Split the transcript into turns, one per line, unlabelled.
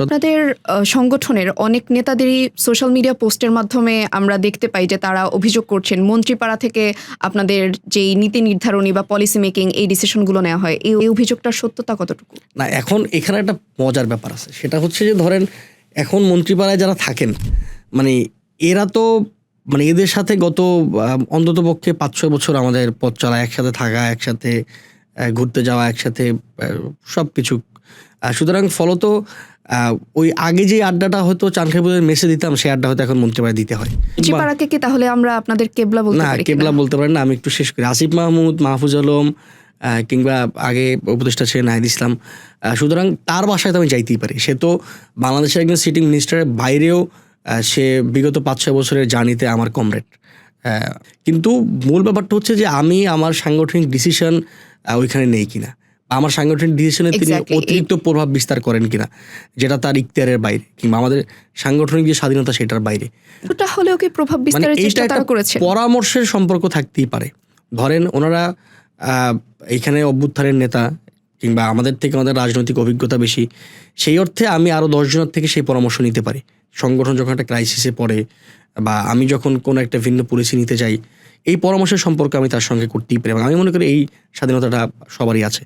আপনাদের সংগঠনের অনেক নেতাদেরই সোশ্যাল মিডিয়া পোস্টের মাধ্যমে আমরা দেখতে পাই যে তারা অভিযোগ করছেন মন্ত্রীপাড়া থেকে আপনাদের যেই নীতি নির্ধারণী বা পলিসি মেকিং এই ডিসিশনগুলো নেওয়া হয় এই এই অভিযোগটার সত্যতা কতটুকু?
না এখন এখানে একটা মজার ব্যাপার আছে। সেটা হচ্ছে যে ধরেন এখন মন্ত্রীপাড়ায় যারা থাকেন মানে এরা তো মানে এদের সাথে গত অন্তত পক্ষে পাঁচ ছয় বছর আমাদের পথ চলা একসাথে থাকা একসাথে ঘুরতে যাওয়া একসাথে সব কিছু সুতরাং ফলত ওই আগে যে আড্ডাটা হয়তো চানখাইপুরের মেসে দিতাম সেই আড্ডা হয়তো এখন মন্ত্রীপাড়ায় দিতে হয়।
কি তাহলে আমরা আপনাদের কেবলা বলতে
না কেবলা বলতে পারেন না আমি একটু শেষ করি। আসিফ মাহমুদ মাহফুজ আলম কিংবা আগে উপদেষ্টা ছিলেন নাহিদ ইসলাম সুতরাং তার বাসায় তো আমি যাইতেই পারি। সে তো বাংলাদেশের একজন সিটিং মিনিস্টারের বাইরেও সে বিগত পাঁচ ছয় বছরের জার্নিতে আমার কমরেড কিন্তু মূল ব্যাপারটা হচ্ছে যে আমি আমার সাংগঠনিক ডিসিশন ওইখানে নেই কিনা। আমার সাংগঠনিক ডিসিশনে তিনি অতিরিক্ত প্রভাব বিস্তার করেন কিনা যেটা তার ইখতিয়ারের বাইরে কিংবা আমাদের সাংগঠনিক যে স্বাধীনতা সেটার বাইরে।
কিছুটা হলেও কি প্রভাব
মানে
বিস্তারের চেষ্টা তারা করেছে
পরামর্শের সম্পর্ক থাকতেই পারে। ধরেন ওনারা আহ, এইখানে অভ্যুত্থানের নেতা কিংবা আমাদের থেকে আমাদের রাজনৈতিক অভিজ্ঞতা বেশি সেই অর্থে আমি আরও দশজনের থেকে সেই পরামর্শ নিতে পারি। সংগঠন যখন একটা ক্রাইসিসে পড়ে বা আমি যখন কোনো একটা ভিন্ন পলিসি নিতে যাই এই পরামর্শের সম্পর্ক আমি তার সঙ্গে করতেই পারি এবং আমি মনে করি এই স্বাধীনতাটা সবারই আছে।